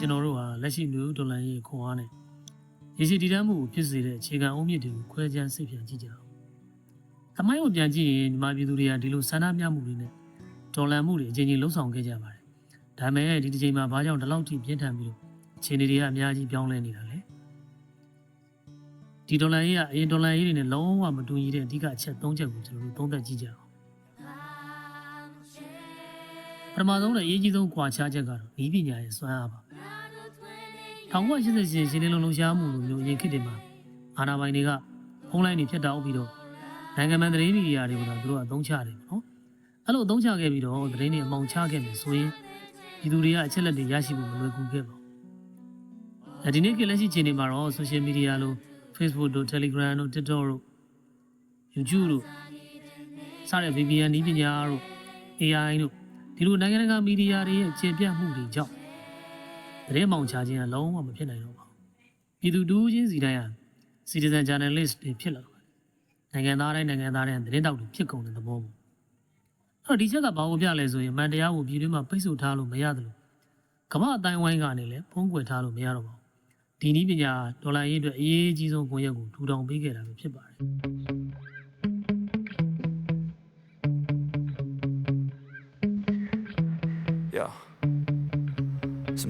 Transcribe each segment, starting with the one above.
ကျွန်တော်တို့ဟာလက်ရှိမျိုးဒေါ်လာရေးခွန်အားနဲ့ရေစီတည်တမ်းမှုကိုဖြစ်စေတဲ့အခြေခံအုံမြစ်တွေကိုခွဲခြမ်းစိတ်ပြန်ကြည့်ကြအောင်။သမိုင်းကိုပြန်ကြည့်ရင်မြန်မာပြည်သူတွေကဒီလိုဆန္ဒပြမှုတွေနဲ့ဒေါ်လာမှုတွေအချိန်ချင်းလှုပ်ဆောင်ခဲ့ကြပါတယ်။ဒါပေမဲ့ဒီတစ်ချိန်မှာဘာကြောင့်ဒီလောက်ထိပြင်းထန်ပြီးတော့အခြေအနေတွေကအများကြီးပြောင်းလဲနေတာလဲ။ဒီဒေါ်လာရေးကအရင်ဒေါ်လာရေးတွေနဲ့လုံးဝမတူညီတဲ့အဓိကအချက်၃ချက်ကိုကျွန်တော်တို့သုံးသပ်ကြည့်ကြအောင်။ပထမဆုံးနဲ့အရေးကြီးဆုံးကွာခြားချက်ကတော့ဤပညာရဲ့စွမ်းအားပါ။ 1988ရှင်းလင်းလုံးလုံးရှားမှုလိုမျိုးအရင်ခေတ်တွေမှာအာဏာပိုင်တွေကဖုန်းလိုင်းတွေဖြတ်တောက်ပြီးတော့နိုင်ငံမှန်သတင်းမီဒီယာတွေကိုတော့သူတို့ကအသုံးချတယ်ပေါ့နော်။အဲ့လိုအသုံးချခဲ့ပြီးတော့သတင်းတွေအမောင်ချခဲ့မယ်ဆိုရင်ဒီသူတွေကအချက်လက်တွေရရှိဖို့မလွယ်ကူခဲ့ပါဘူး။အဲဒီနေ့ကလက်ရှိချိန်တွေမှာတော့ social media လို့ Facebook တို့ Telegram တို့ TikTok တို့ YouTube တို့စတဲ့ VPN နည်းပညာတို့ AI တို့ဒီလိုနိုင်ငံတကာမီဒီယာတွေရဲ့ကျေပြန့်မှုတွေကြောင့် သတင်းမောင်ချခြင်းကလုံးဝမဖြစ်နိုင်တော့ပါဘူးပြည်သူတူးချင်းစီတိုင်းဟာ citizen journalist တွေဖြစ်လာတယ်နိုင်ငံသားတိုင်းနိုင်ငံသားတိုင်းသတင်းတောက်တွေဖြစ်ကုန်တဲ့သဘောပေါ့အဲ့တော့ဒီချက်ကဘာလို့ပြလဲဆိုရင်မန်တရားကိုပြည်တွင်းမှာပိတ်ဆို့ထားလို့မရတယ်လို့ကမ္ဘာအတိုင်းဝိုင်းကနေလည်းဖုံးကွယ်ထားလို့မရတော့ပါဘူးဒီနည်းပညာဒေါ်လာရေးအတွက်အရေးကြီးဆုံးကွန်ရက်ကိုထူထောင်ပေးခဲ့တာပဲဖြစ်ပါတယ်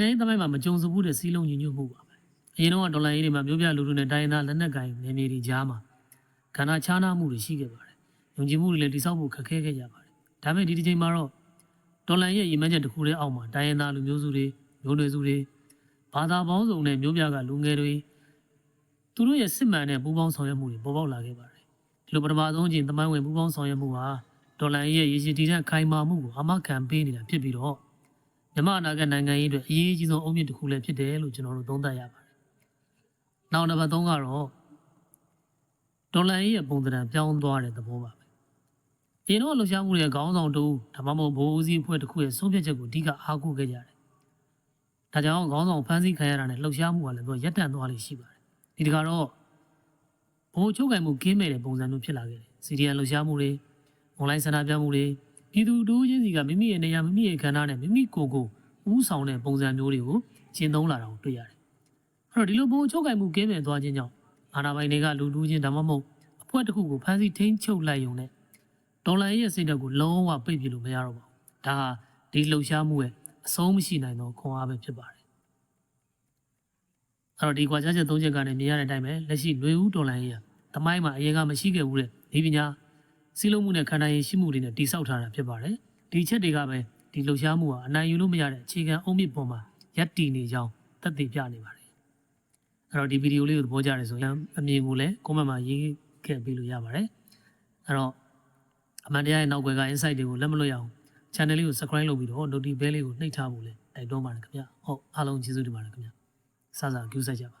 နိုင်ငံရေးသမိုင်းမှာမကြုံစဘူးတဲ့စီးလုံးညီညွတ်မှုပါပဲအရင်တော့ဒေါ်လာရေးတွေမှာမျိုးပြလူလူနဲ့တိုင်းရင်းသားလက်နက်ကိုင်နေမြေတွေကြားမှာခန္ဓာခြားနားမှုတွေရှိခဲ့ပါတယ်ယုံကြည်မှုတွေလည်းတိစောက်ဖို့ခက်ခဲခဲ့ကြပါတယ်ဒါပေမဲ့ဒီတစ်ချိန်မှာတော့ဒေါ်လာရဲ့ရည်မှန်းချက်တစ်ခုတည်းအောက်မှာတိုင်းရင်းသားလူမျိုးစုတွေမျိုးနွယ်စုတွေဘာသာပေါင်းစုံနဲ့မျိုးပြကလူငယ်တွေသူတို့ရဲ့စစ်မှန်တဲ့ပူးပေါင်းဆောင်ရွက်မှုတွေပေါ်ပေါက်လာခဲ့ပါတယ်ဒီလိုပထမဆုံးအချိန်သမိုင်းဝင်ပူးပေါင်းဆောင်ရွက်မှုဟာဒေါ်လာရဲ့ရည်ရှိတည်တဲ့ခိုင်မာမှုကိုအမခံပေးနေတာဖြစ်ပြီးတော့ မြမအနာဂတ်နိုင်ငံရေးအတွက်အရေးကြီးဆုံးအုံမြင့်တစ်ခုလည်းဖြစ်တယ်လို့ကျွန်တော်တို့သုံးသပ်ရပါတယ်။နောက်နံပါတ်3ကတော့ဒေါ်လာရေးရဲ့ပုံသဏ္ဍာန်ပြောင်းသွားတဲ့သဘောပါပဲ။ဒီတော့လှူရှားမှုတွေခေါင်းဆောင်တူဒါမှမဟုတ်ဘိုးဦးစီးအဖွဲ့တစ်ခုရဲ့ဆုံးဖြတ်ချက်ကိုအဓိကအားကိုးခဲ့ကြတယ်။ဒါကြောင့်ခေါင်းဆောင်ဖမ်းဆီးခံရတာနဲ့လှူရှားမှုကလည်းသူကရပ်တန့်သွားလိမ့်ရှိပါတယ်။ဒီတကတော့ဘိုးချုပ်ကင်မှုကင်းမဲ့တဲ့ပုံစံမျိုးဖြစ်လာခဲ့တယ်။စီဒီအန်လှူရှားမှုတွေအွန်လိုင်းဆန္ဒပြမှုတွေ ပြည်သူတူချင်းစီကမိမိရဲ့နေရာမိမိရဲ့ခန္ဓာနဲ့မိမိကိုယ်ကိုဥဆောင်တဲ့ပုံစံမျိုးတွေကိုရှင်းသုံးလာတာကိုတွေ့ရတယ်။အဲ့တော့ဒီလိုဘိုးချုပ်ကင်မှုကင်းမဲ့သွားခြင်းကြောင့်အာဏာပိုင်တွေကလူတူချင်းဒါမှမဟုတ်အဖွဲ့တစ်ခုကိုဖမ်းဆီးထိန်းချုပ်လိုက်ရုံနဲ့ဒေါ်လာရဲ့စိတ်ဓာတ်ကိုလုံးဝပိတ်ပြလို့မရတော့ပါဘူး။ဒါဟာဒီလှုပ်ရှားမှုရဲ့အဆုံးမရှိနိုင်သောခွန်အားပဲဖြစ်ပါတယ်။အဲ့တော့ဒီကွာခြားချက်၃ချက်ကနေမြင်ရတဲ့အတိုင်းပဲလက်ရှိလွေဦးဒေါ်လာရဲ့တမိုင်းမှာအရင်ကမရှိခဲ့ဘူးတဲ့ဒီပညာ စီးလုံးမှုနဲ့ခန္ဓာရည်ရှိမှုတွေနဲ့တိဆောက်ထားတာဖြစ်ပါတယ်။ဒီချက်တွေကပဲဒီလှုပ်ရှားမှုဟာအနိုင်ယူလို့မရတဲ့အခြေခံအုံမြစ်ပေါ်မှာရပ်တည်နေကြောင်းသက်သေပြနေပါတယ်။အဲ့တော့ဒီဗီဒီယိုလေးကိုသဘောကျတယ်ဆိုရင်အမြင်ကိုလည်း comment မှာရေးခဲ့ပေးလို့ရပါတယ်။အဲ့တော့အမှန်တရားရဲ့နောက်ွယ်က insight တွေကိုလက်မလွတ်ရအောင် channel လေးကို subscribe လုပ်ပြီးတော့ notification bell လေးကိုနှိပ်ထားဖို့လည်းတိုက်တွန်းပါတယ်ခင်ဗျ။ဟုတ်အားလုံးကျေးဇူးတင်ပါတယ်ခင်ဗျ။စစ view ဆိုင်ကြပါ